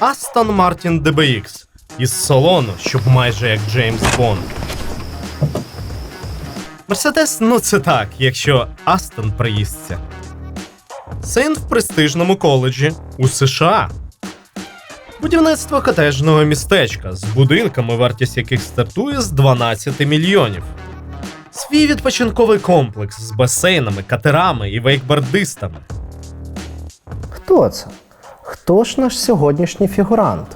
Aston Martin DBX із салону, щоб майже як Джеймс Бонд. Мерседес, ну це так, якщо Астон приїздиться. Син в престижному коледжі у США. Будівництво котежного містечка з будинками, вартість яких стартує з 12 мільйонів. Свій відпочинковий комплекс з басейнами, катерами і вейкбордистами. Хто це? Хто ж наш сьогоднішній фігурант?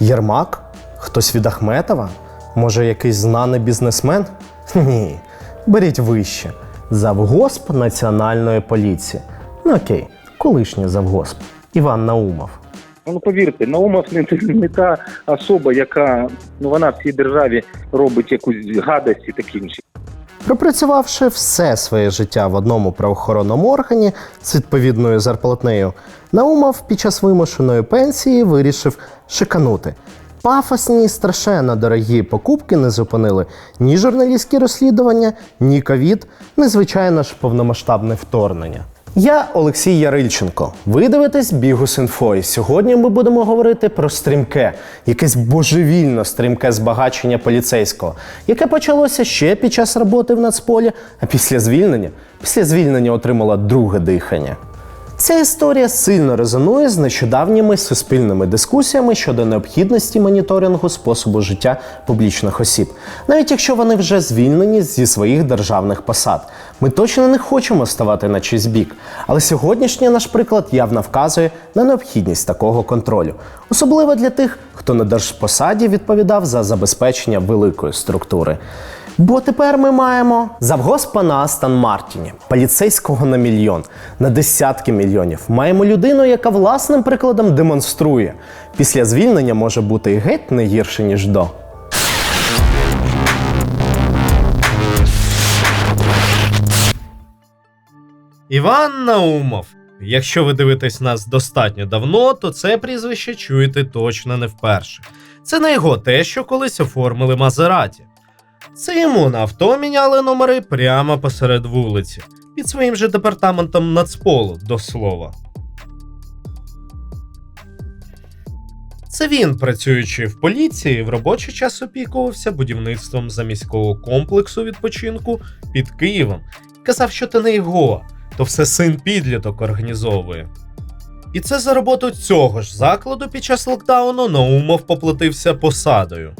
Єрмак? Хтось від Ахметова? Може, якийсь знаний бізнесмен? Ні. Беріть вище. Завгосп Національної поліції. Ну окей, колишній завгосп. Іван Наумов. Ну повірте, Наумов не, не та особа, яка ну вона в цій державі робить якусь гадость і таке інше. Пропрацювавши все своє життя в одному правоохоронному органі з відповідною зарплатнею, Наумов під час вимушеної пенсії вирішив шиканути. Пафосні страшенно дорогі покупки не зупинили ні журналістські розслідування, ні ковід, незвичайно ж повномасштабне вторгнення. Я Олексій Ярильченко. Ви дивитесь Бігус.Інфо. І сьогодні ми будемо говорити про стрімке, якесь божевільно стрімке збагачення поліцейського, яке почалося ще під час роботи в Нацполі, а після звільнення, після звільнення отримала друге дихання. Ця історія сильно резонує з нещодавніми суспільними дискусіями щодо необхідності моніторингу способу життя публічних осіб, навіть якщо вони вже звільнені зі своїх державних посад. Ми точно не хочемо ставати на чийсь бік, але сьогоднішній наш приклад явно вказує на необхідність такого контролю, особливо для тих, хто на держпосаді відповідав за забезпечення великої структури. Бо тепер ми маємо завгоспа на Астон Мартіні, поліцейського на мільйон, на десятки мільйонів. Маємо людину, яка власним прикладом демонструє. Після звільнення може бути геть не гірше, ніж до. Іван Наумов. Якщо ви дивитесь нас достатньо давно, то це прізвище чуєте точно не вперше. Це не його те, що колись оформили Мазераті. Це йому на авто міняли номери прямо посеред вулиці, під своїм же департаментом Нацполу, до слова. Це він, працюючи в поліції, в робочий час опікувався будівництвом заміського комплексу відпочинку під Києвом казав, що це не його, то все син підліток організовує. І це за роботу цього ж закладу під час локдауну Наумов поплатився посадою.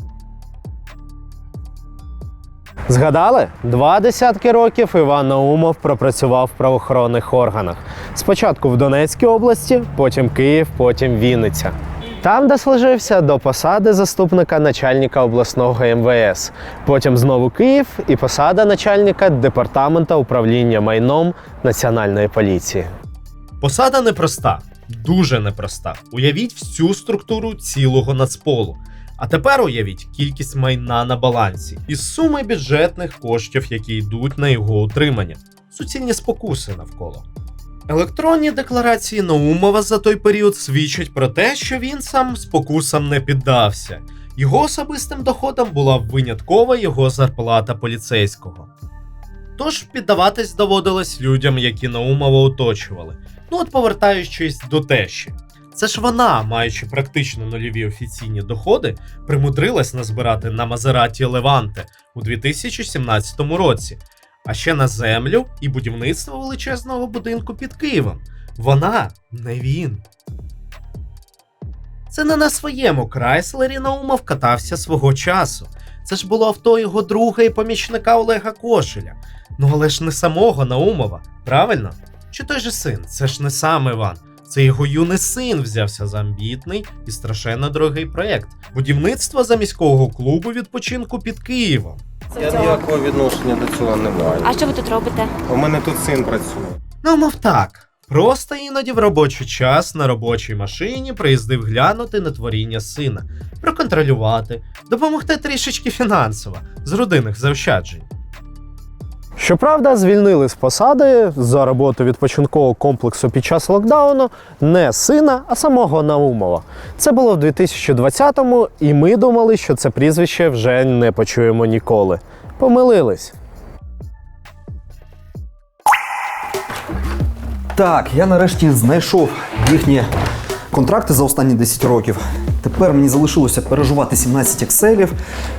Згадали? Два десятки років Іван Наумов пропрацював в правоохоронних органах. Спочатку в Донецькій області, потім Київ, потім Вінниця. Там дослужився до посади заступника начальника обласного МВС. Потім знову Київ і посада начальника департамента управління майном Національної поліції. Посада непроста, дуже непроста. Уявіть всю структуру цілого нацполу. А тепер уявіть кількість майна на балансі і суми бюджетних коштів, які йдуть на його утримання. Суцільні спокуси навколо. Електронні декларації Наумова за той період свідчать про те, що він сам спокусам не піддався. Його особистим доходом була виняткова його зарплата поліцейського. Тож піддаватись доводилось людям, які Наумова оточували. Ну от повертаючись до тещі. Це ж вона, маючи практично нульові офіційні доходи, примудрилась назбирати на Мазераті Леванте у 2017 році, а ще на землю і будівництво величезного будинку під Києвом. Вона не він. Це не на своєму Крайслері Наумов катався свого часу. Це ж було авто його друга і помічника Олега Кошеля. Ну але ж не самого Наумова, правильно? Чи той же син? Це ж не сам Іван. Це його юний син взявся за амбітний і страшенно дорогий проєкт будівництво заміського клубу відпочинку під Києвом. Я ніякого відношення до цього не маю. А що ви тут робите? У мене тут син працює. Ну, мов так. Просто іноді в робочий час на робочій машині приїздив глянути на творіння сина, проконтролювати, допомогти трішечки фінансово з родинних заощаджень. Щоправда, звільнили з посади за роботу відпочинкового комплексу під час локдауну не сина, а самого Наумова. Це було в 2020-му, і ми думали, що це прізвище вже не почуємо ніколи. Помилились. Так, я нарешті знайшов їхнє контракти за останні 10 років. Тепер мені залишилося переживати 17 екселів,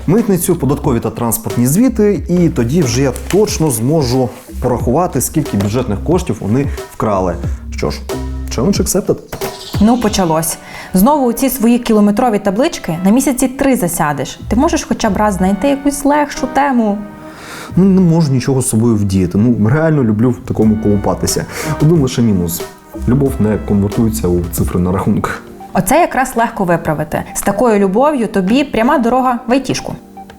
митницю, податкові та транспортні звіти, і тоді вже я точно зможу порахувати, скільки бюджетних коштів вони вкрали. Що ж, challenge accepted. Ну, почалось. Знову у ці свої кілометрові таблички на місяці три засядеш. Ти можеш хоча б раз знайти якусь легшу тему. Ну, не можу нічого з собою вдіяти. Ну, реально люблю в такому колупатися. Один лише мінус. Любов не конвертується у цифри на рахунках. Оце якраз легко виправити. З такою любов'ю тобі пряма дорога в айтішку.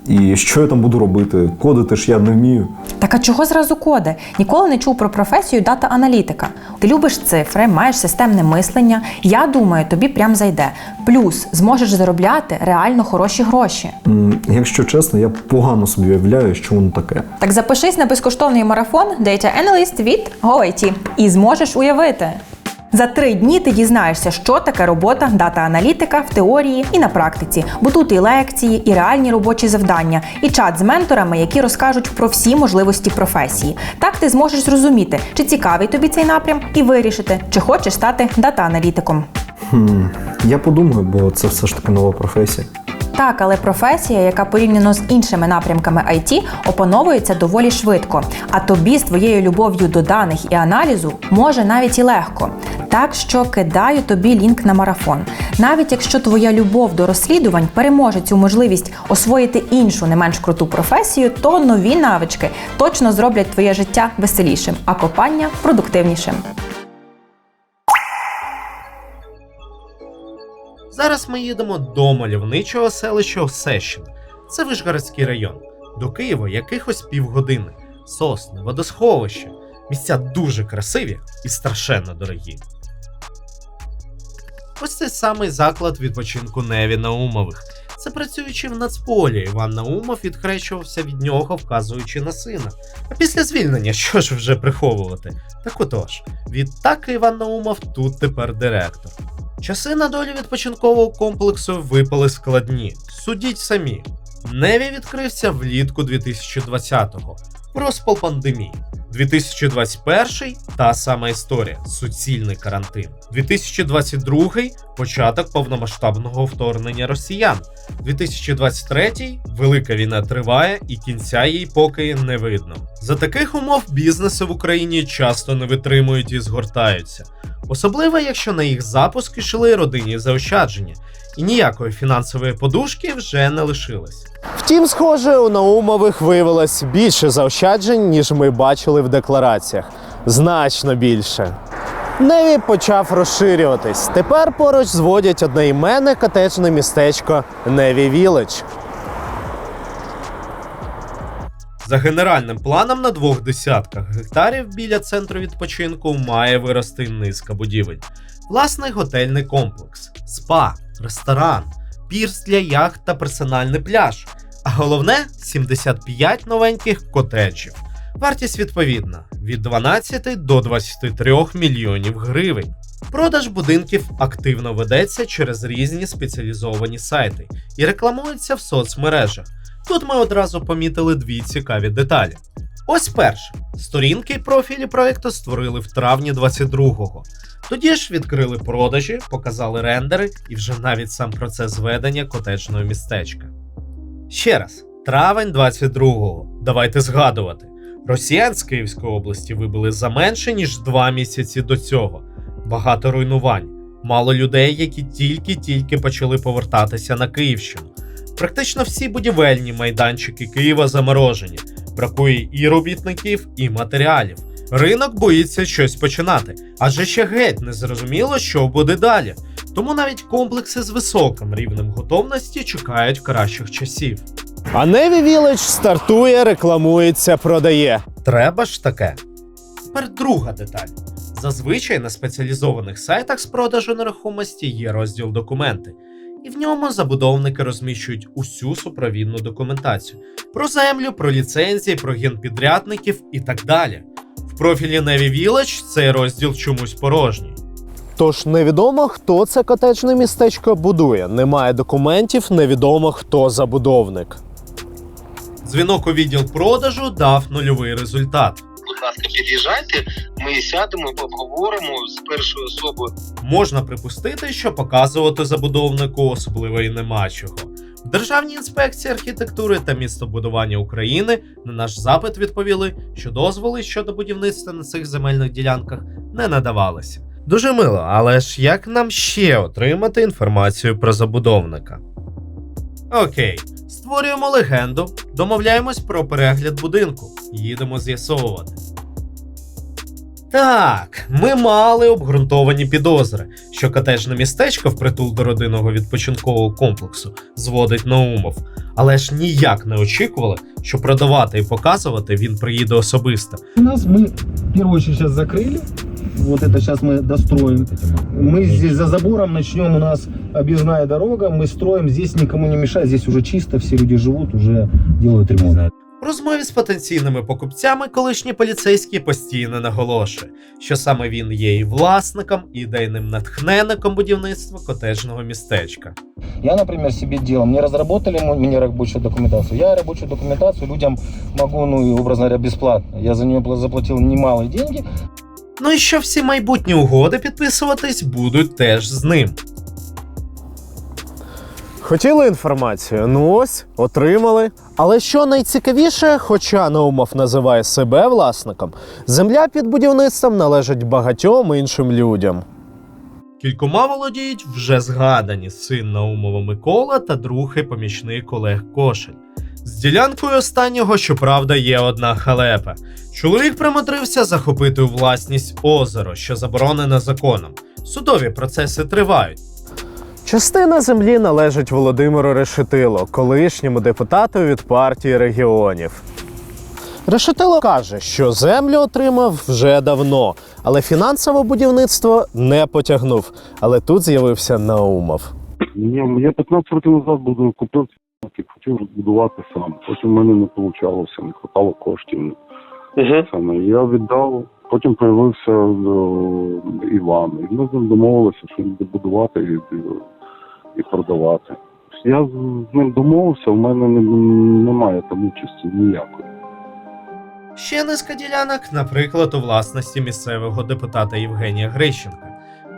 І що я там буду робити? Кодити ж я не вмію. Так а чого зразу коди? Ніколи не чув про професію дата-аналітика. Ти любиш цифри, маєш системне мислення. Я думаю, тобі прям зайде. Плюс зможеш заробляти реально хороші гроші. М, Якщо чесно, я погано собі уявляю, що воно таке. Так запишись на безкоштовний марафон Data Analyst від GoIT і зможеш уявити. За три дні ти дізнаєшся, що таке робота дата-аналітика в теорії і на практиці, бо тут і лекції, і реальні робочі завдання, і чат з менторами, які розкажуть про всі можливості професії. Так ти зможеш зрозуміти, чи цікавий тобі цей напрям, і вирішити, чи хочеш стати дата-аналітиком. Хм, я подумаю, бо це все ж таки нова професія. Так, але професія, яка порівняно з іншими напрямками IT, опановується доволі швидко. А тобі з твоєю любов'ю до даних і аналізу може навіть і легко. Так що кидаю тобі лінк на марафон. Навіть якщо твоя любов до розслідувань переможе цю можливість освоїти іншу не менш круту професію, то нові навички точно зроблять твоє життя веселішим, а копання продуктивнішим. Зараз ми їдемо до мальовничого селища Осещина. Це Вишгородський район. До Києва якихось півгодини. Сосни, водосховище. Місця дуже красиві і страшенно дорогі. Ось цей самий заклад відпочинку Неві Наумових. Це працюючи в нацполі, Іван Наумов відхрещувався від нього, вказуючи на сина. А після звільнення, що ж вже приховувати? Так отож, відтак Іван Наумов тут тепер директор. Часи на долі відпочинкового комплексу випали складні. Судіть самі. Неві відкрився влітку 2020-го. Розпал пандемії. 2021 та сама історія суцільний карантин. 2022 початок повномасштабного вторгнення росіян. 2023 велика війна триває і кінця їй поки не видно. За таких умов бізнеси в Україні часто не витримують і згортаються, особливо якщо на їх запуск йшли родинні заощадження, і ніякої фінансової подушки вже не лишилось. Втім, схоже, у Наумових виявилось більше заощаджень, ніж ми бачили в деклараціях. Значно більше. Неві почав розширюватись. Тепер поруч зводять одноіменне котеджне містечко Неві Віледж. За генеральним планом на двох десятках гектарів біля центру відпочинку має вирости низка будівель. Власний готельний комплекс, спа, ресторан, пірс для яхт та персональний пляж. А головне 75 новеньких котеджів. Вартість відповідна від 12 до 23 мільйонів гривень. Продаж будинків активно ведеться через різні спеціалізовані сайти і рекламується в соцмережах. Тут ми одразу помітили дві цікаві деталі. Ось перше. Сторінки і профілі проекту створили в травні 22-го. Тоді ж відкрили продажі, показали рендери і вже навіть сам процес ведення котеджного містечка. Ще раз, травень 22-го. Давайте згадувати. Росіян з Київської області вибили за менше, ніж два місяці до цього. Багато руйнувань, мало людей, які тільки-тільки почали повертатися на Київщину. Практично всі будівельні майданчики Києва заморожені. Бракує і робітників, і матеріалів. Ринок боїться щось починати, адже ще геть не зрозуміло, що буде далі. Тому навіть комплекси з високим рівнем готовності чекають кращих часів. А Неві Віледж стартує, рекламується, продає. Треба ж таке. Тепер друга деталь. Зазвичай на спеціалізованих сайтах з продажу нерухомості є розділ документи, і в ньому забудовники розміщують усю супровідну документацію про землю, про ліцензії, про генпідрядників і так далі. В профілі Navy Village цей розділ чомусь порожній. Тож невідомо, хто це котеджне містечко будує. Немає документів, невідомо хто забудовник. Дзвінок у відділ продажу дав нульовий результат. Будь ласка, під'їжджайте, ми сядемо, обговоримо з першою особою. Можна припустити, що показувати забудовнику особливо і нема чого. В Державній інспекції архітектури та містобудування України на наш запит відповіли, що дозволи щодо будівництва на цих земельних ділянках не надавалися. Дуже мило, але ж як нам ще отримати інформацію про забудовника? Окей, створюємо легенду, домовляємось про перегляд будинку, їдемо з'ясовувати. Так, ми мали обґрунтовані підозри, що котежне містечко впритул до родинного відпочинкового комплексу зводить Наумов, але ж ніяк не очікували, що продавати і показувати він приїде особисто. Нас мы в первую очередь сейчас закрыли Вот это сейчас мы достроим. Мы здесь за забором начнем, у нас объездная дорога, мы строим, здесь никому не мешает, здесь уже чисто, все люди живут, уже делают ремонт. В розмові з потенційними покупцями колишній поліцейський постійно наголошує, що саме він є і власником, і ідейним натхненником будівництва котежного містечка. Я, например, себе делал, мне разработали мо- мне рабочую документацию. Я рабочую документацию людям могу, ну, и, образно говоря, бесплатно. Я за нее пла- заплатил немалые деньги. Ну і що всі майбутні угоди підписуватись будуть теж з ним. Хотіли інформацію? Ну ось, отримали. Але що найцікавіше, хоча Наумов називає себе власником, земля під будівництвом належить багатьом іншим людям. Кількома володіють вже згадані син Наумова Микола та другий помічник Олег Кошель. З ділянкою останнього, щоправда, є одна халепа. Чоловік примудрився захопити у власність озеро, що заборонене законом. Судові процеси тривають. Частина землі належить Володимиру Решетило, колишньому депутату від партії регіонів. Решетило каже, що землю отримав вже давно, але фінансове будівництво не потягнув. Але тут з'явився Наумов. Я, я 15 років назад буду купив хотів будувати сам. Потім в мене не вийшло, не хватало коштів. Саме я віддав. Потім з'явився Іван. І ми з ним домовилися, що він буде будувати і, і продавати. Я з ним домовився, в мене немає там участі ніякої. Ще низка ділянок, наприклад, у власності місцевого депутата Євгенія Грищенка.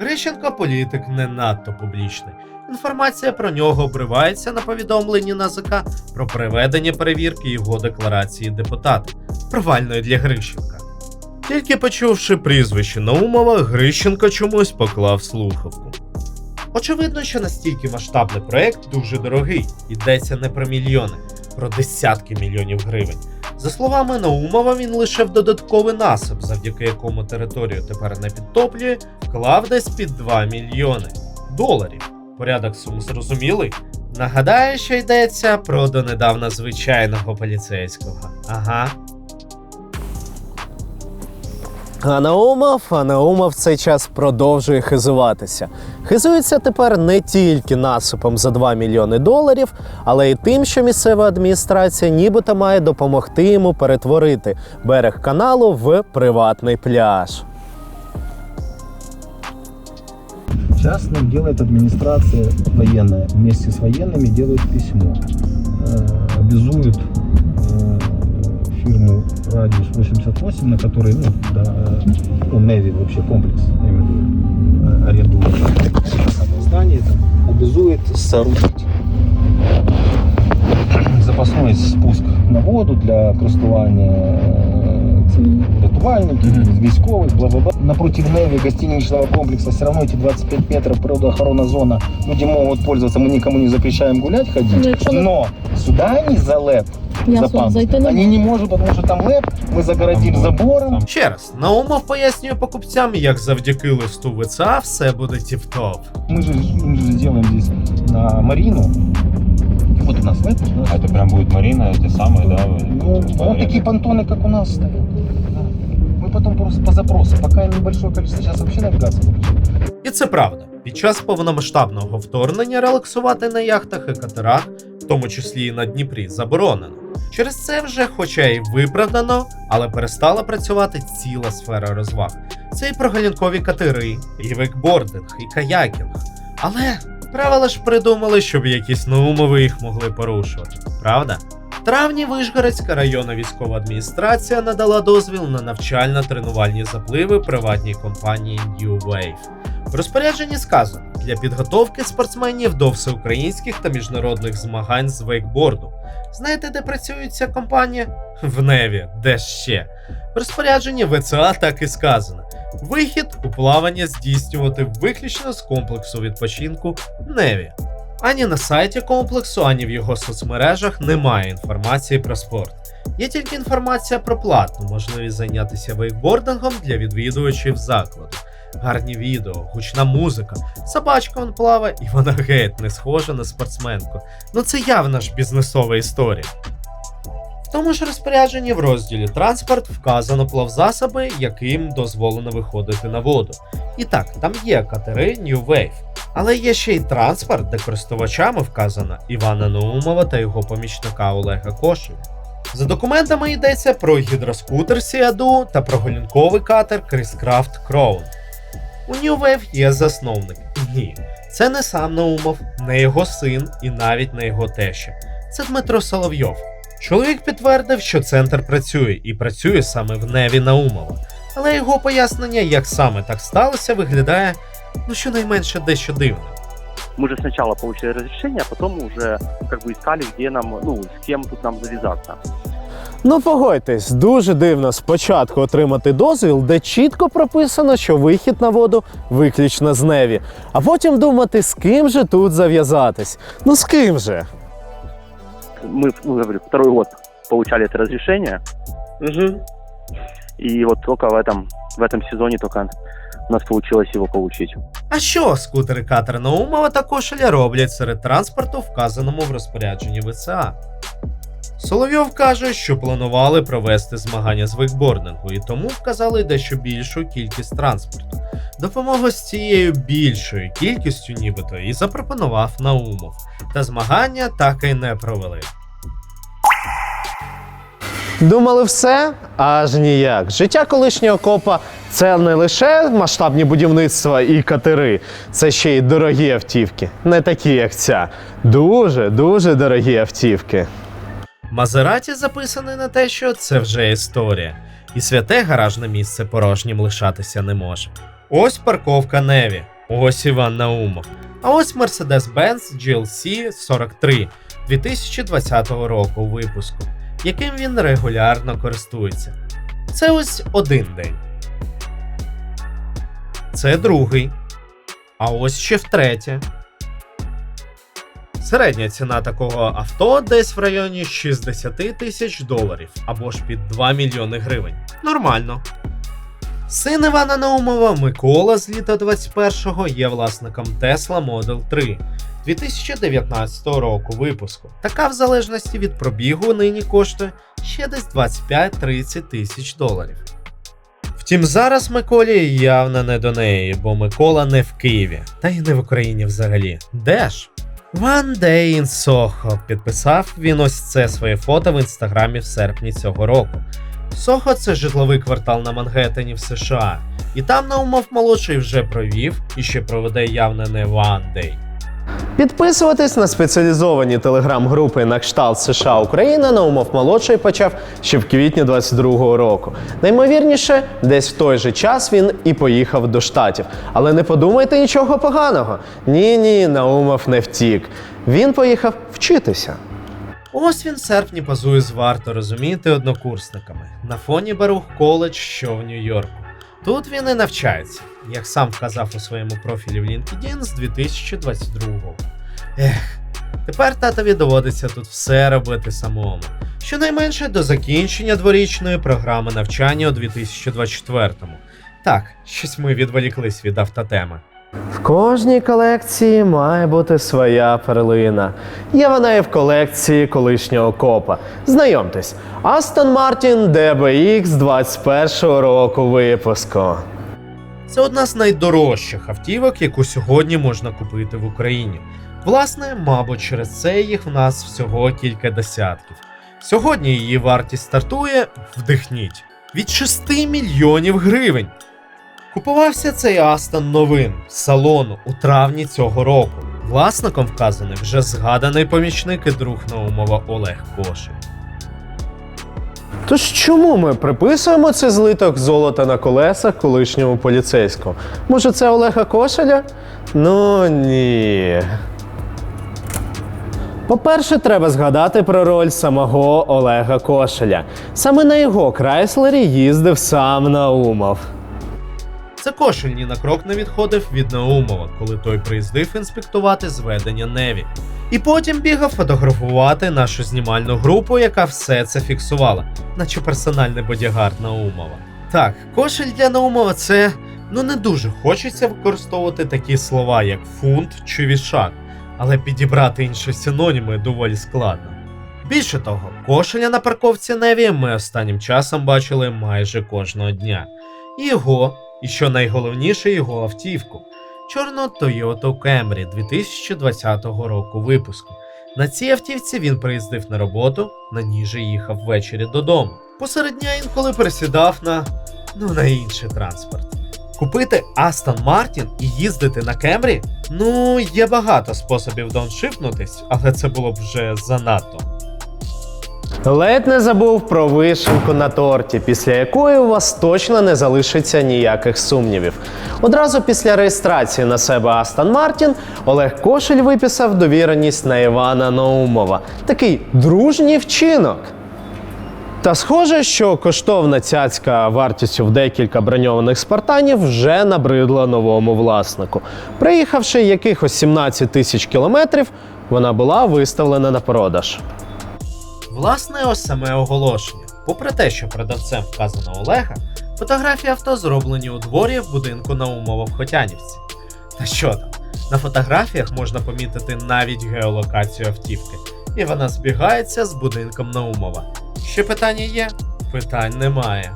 Грищенко політик не надто публічний. Інформація про нього обривається на повідомленні НАЗК про проведення перевірки його декларації депутата, провальної для Грищенка. Тільки почувши прізвище Наумова, Грищенко чомусь поклав слухавку. Очевидно, що настільки масштабний проект дуже дорогий, йдеться не про мільйони, про десятки мільйонів гривень. За словами Наумова, він лише в додатковий насип, завдяки якому територію тепер не підтоплює, вклав десь під 2 мільйони доларів. Порядок сум зрозумілий. Нагадаю, що йдеться про донедавна звичайного поліцейського. Ага. А Наумов, а Наумов в цей час продовжує хизуватися. Хизується тепер не тільки насипом за 2 мільйони доларів, але й тим, що місцева адміністрація нібито має допомогти йому перетворити берег каналу в приватний пляж. Сейчас нам делает администрация военная. Вместе с военными делают письмо. Э, Обязуют э, фирму Радиус 88, на которой, ну, да, ну, Navy вообще комплекс, я имею в виду, э, арендует здание, это, обязует соорудить э, запасной спуск на воду для користування э, цих рятувальників, військових, бла-бла-бла. Напротив Неви гостиничного комплекса все равно эти 25 метров природоохранная зона. Люди могут пользоваться, мы никому не запрещаем гулять, ходить. Ну, якщо ви- Но сюда они за лэп Ясно, запам. зайти не Они не можут, потому что там лэп, мы загородим забором. Ще раз, Наумов пояснює покупцям, як завдяки листу ВЦА все буде тіп-топ. Мы же, мы же сделаем здесь на Марину. Вот у нас лэп. у нас- А это прям будет Марина, эти самые, да? вы- Ну, вот такие понтоны, как у нас стоят. Потом просто по запросу, пока небольшое количество, сейчас вообще навигация запрещена. І це правда. Під час повномасштабного вторгнення релаксувати на яхтах і катерах, в тому числі і на Дніпрі, заборонено. Через це вже, хоча й виправдано, але перестала працювати ціла сфера розваг. Це і прогулянкові катери, і вейкбординг, і каякінг. Але правила ж придумали, щоб якісь наумови їх могли порушувати, правда? Травні Вишгородська районна військова адміністрація надала дозвіл на навчально-тренувальні запливи приватній компанії New Wave. В розпорядженні сказано для підготовки спортсменів до всеукраїнських та міжнародних змагань з вейкборду. Знаєте, де працює ця компанія? В Неві, де ще? В розпорядженні ВЦА так і сказано: вихід у плавання здійснювати виключно з комплексу відпочинку Неві. Ані на сайті комплексу, ані в його соцмережах немає інформації про спорт. Є тільки інформація про платну можливість зайнятися вейкбордингом для відвідувачів закладу. Гарні відео, гучна музика, собачка он плаває, і вона геть не схожа на спортсменку. Ну це явна ж бізнесова історія. Тому ж розпорядженні в розділі Транспорт вказано плавзасоби, яким дозволено виходити на воду. І так, там є катери New Wave. Але є ще й транспорт, де користувачами вказано Івана Наумова та його помічника Олега Кошева. За документами йдеться про гідроскутер Сіаду та про голінковий катер Кріскрафт Crown. У New Wave є засновник. Ні, це не сам Наумов, не його син і навіть не його теща. Це Дмитро Соловйов. Чоловік підтвердив, що центр працює і працює саме в Неві Наумова. Але його пояснення, як саме так сталося, виглядає ну щонайменше дещо дивно. Мы же сначала получили разрешение, а потом уже как бы искали, где нам, ну, с кем тут нам завязаться. Ну погодьтесь, дуже дивно спочатку отримати дозвіл, де чітко прописано, що вихід на воду виключно з Неві, а потім думати, з ким же тут зав'язатись. Ну з ким же? Мы, ну, говорю, второй год получали это разрешение, и вот только в этом, в этом сезоне только у нас получилось его получить. А що скутери катер Наумова та кошеля роблять серед транспорту, вказаному в розпорядженні ВЦА? Соловйов каже, що планували провести змагання з вейкбордингу і тому вказали дещо більшу кількість транспорту. Допомогу з цією більшою кількістю, нібито, і запропонував Наумов. Та змагання так і не провели. Думали все? Аж ніяк. Життя колишнього копа це не лише масштабні будівництва і катери, це ще й дорогі автівки. Не такі, як ця. Дуже, дуже дорогі автівки. Мазераті записаний на те, що це вже історія, і святе гаражне місце порожнім лишатися не може. Ось парковка Неві, ось Іван Наумов, а ось Mercedes-Benz GLC 43 2020 року випуску, яким він регулярно користується. Це ось один день. Це другий. А ось ще втретє. Середня ціна такого авто десь в районі 60 тисяч доларів або ж під 2 мільйони гривень. Нормально. Син Івана Наумова Микола з літа 21-го є власником Tesla Model 3 2019 року випуску. Така в залежності від пробігу нині коштує ще десь 25-30 тисяч доларів. Втім, зараз Миколі явно не до неї, бо Микола не в Києві, та й не в Україні взагалі. Де ж? One Day in Soho підписав він ось це своє фото в інстаграмі в серпні цього року. Сохо це житловий квартал на Мангеттені в США, і там Наумов молодший вже провів і ще проведе явно не One Day. Підписуватись на спеціалізовані телеграм-групи на кшталт США Україна Наумов молодший почав ще в квітні 22-го року. Наймовірніше, десь в той же час він і поїхав до штатів. Але не подумайте нічого поганого. Ні, ні, Наумов не втік. Він поїхав вчитися. Ось він в серпні позує з варто розуміти однокурсниками на фоні Барух коледж, що в Нью-Йорку. Тут він і навчається, як сам вказав у своєму профілі в LinkedIn з 2022-го. Ех, тепер татові доводиться тут все робити самому. Щонайменше до закінчення дворічної програми навчання у 2024-му. Так, щось ми відволіклись від автотеми. В кожній колекції має бути своя перлина. Є вона і в колекції колишнього копа. Знайомтесь, Aston Martin DBX 21 року випуску. Це одна з найдорожчих автівок, яку сьогодні можна купити в Україні. Власне, мабуть, через це їх в нас всього кілька десятків. Сьогодні її вартість стартує вдихніть від 6 мільйонів гривень. Купувався цей Астон новим з салону у травні цього року. Власником вказаний вже згаданий помічник і друг Наумова Олег Кошин. Тож чому ми приписуємо цей злиток золота на колесах колишньому поліцейському? Може, це Олега Кошеля? Ну ні. По-перше, треба згадати про роль самого Олега Кошеля. Саме на його Крайслері їздив сам Наумов. Це кошель ні на крок не відходив від Наумова, коли той приїздив інспектувати зведення Неві. І потім бігав фотографувати нашу знімальну групу, яка все це фіксувала, наче персональний бодігард Наумова. Так, кошель для Наумова це ну не дуже хочеться використовувати такі слова, як фунт чи вішак, але підібрати інші синоніми доволі складно. Більше того, кошеля на парковці Неві ми останнім часом бачили майже кожного дня. І його, і що найголовніше, його автівку. Чорну Toyota Camry 2020 року випуску. На цій автівці він приїздив на роботу, на ній же їхав ввечері додому. Посеред дня інколи пересідав на ну на інший транспорт. Купити Aston Martin і їздити на Camry? Ну, є багато способів дауншифнутись, але це було б вже занадто. Ледь не забув про вишенку на торті, після якої у вас точно не залишиться ніяких сумнівів. Одразу після реєстрації на себе Астон Мартін Олег Кошель виписав довіреність на Івана Наумова. Такий дружній вчинок. Та схоже, що коштовна цяцька вартістю в декілька броньованих спартанів вже набридла новому власнику. Приїхавши якихось 17 тисяч кілометрів, вона була виставлена на продаж. Власне, ось саме оголошення. Попри те, що продавцем вказано Олега, фотографії авто зроблені у дворі в будинку Наумова в Хотянівці. Та що там? На фотографіях можна помітити навіть геолокацію автівки, і вона збігається з будинком Наумова. Ще питання є? Питань немає.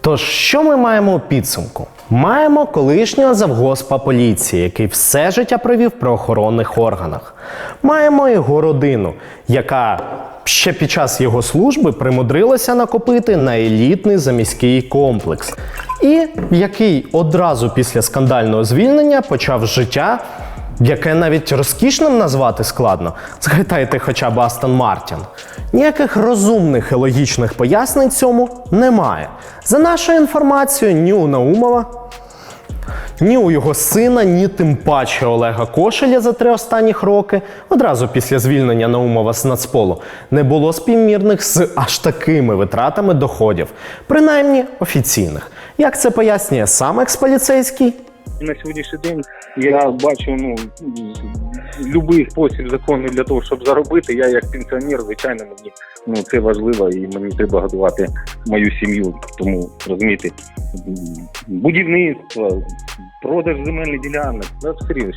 Тож, що ми маємо у підсумку? Маємо колишнього завгоспа поліції, який все життя провів в правоохоронних органах. Маємо його родину, яка ще під час його служби примудрилася накопити на елітний заміський комплекс, і який одразу після скандального звільнення почав життя яке навіть розкішним назвати складно. Згадайте хоча б Астон Мартін. Ніяких розумних і логічних пояснень цьому немає. За нашою інформацією, ні у Наумова, ні у його сина, ні тим паче Олега Кошеля за три останніх роки, одразу після звільнення Наумова з Нацполу, не було співмірних з аж такими витратами доходів, принаймні офіційних. Як це пояснює сам експоліцейський? На сьогоднішній день я бачу ну будь-який спосіб законний для того, щоб заробити. Я як пенсіонер, звичайно, мені ну це важливо і мені треба годувати мою сім'ю. Тому розумієте, будівництво, продаж земельних ділянок, да,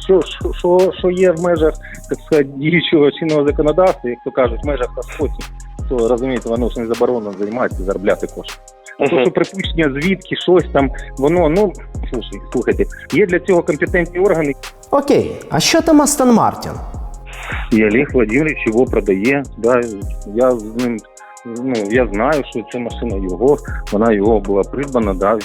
що, що, що, що є в межах так сказати, діючого чинного законодавства, як то кажуть, в межах та спосіб, то розумієте, воно ж не заборонено займатися, заробляти кошти. То, що припущення звідки щось там, воно ну слушай, слухайте, є для цього компетентні органи. Окей, а що там Астон Мартін? І Олег Владимирович його продає. Да, я з ним ну я знаю, що ця машина його, вона його була придбана. Да,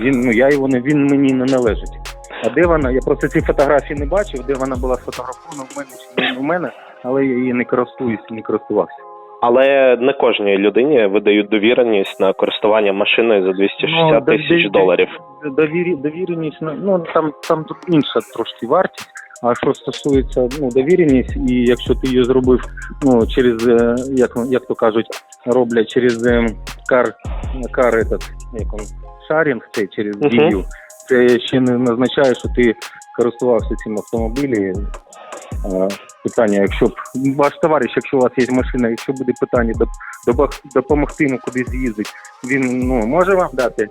він ну я його не він мені не належить. А де вона? Я просто ці фотографії не бачив, де вона була сфотографована в мене чи не в мене, але я її не користуюсь, не користувався. Але не кожній людині видають довіреність на користування машиною за 260 Ну, тисяч доларів. Довірі, довіреність, ну, ну там, там тут інша трошки вартість. А що стосується ну, довіреність, і якщо ти її зробив ну, через, е, як, як то кажуть, роблять через е, кар, кар этот, як он, шарінг, це через Мгм. дію, це ще не означає, що ти користувався цим автомобілем. Питання, якщо б ваш товариш, якщо у вас є машина, якщо буде питання допо- допомогти йому кудись з'їздити, він ну може вам дати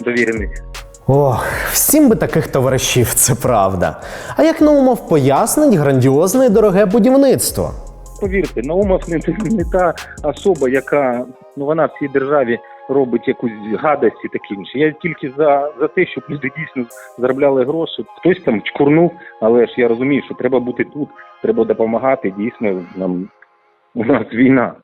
довіреність? Ох, всім би таких товаришів, це правда. А як Наумов пояснить грандіозне і дороге будівництво? Повірте, Наумов не, не та особа, яка ну вона в цій державі робить якусь гадость і таке інше. Я тільки за, за те, щоб люди дійсно заробляли гроші. Хтось там чкурнув, але ж я розумію, що треба бути тут, треба допомагати. Дійсно, нам у нас війна.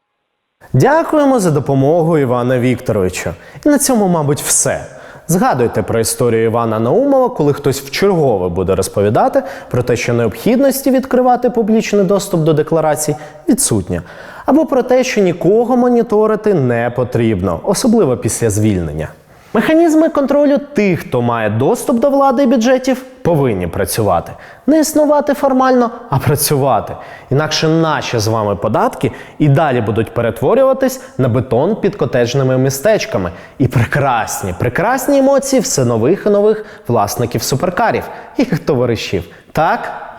Дякуємо за допомогу Івана Вікторовича. І на цьому, мабуть, все. Згадуйте про історію Івана Наумова, коли хтось вчергове буде розповідати про те, що необхідності відкривати публічний доступ до декларацій відсутня, або про те, що нікого моніторити не потрібно, особливо після звільнення. Механізми контролю тих, хто має доступ до влади і бюджетів, повинні працювати. Не існувати формально, а працювати. Інакше наші з вами податки і далі будуть перетворюватись на бетон під котеджними містечками. І прекрасні, прекрасні емоції все нових і нових власників суперкарів їх товаришів. Так?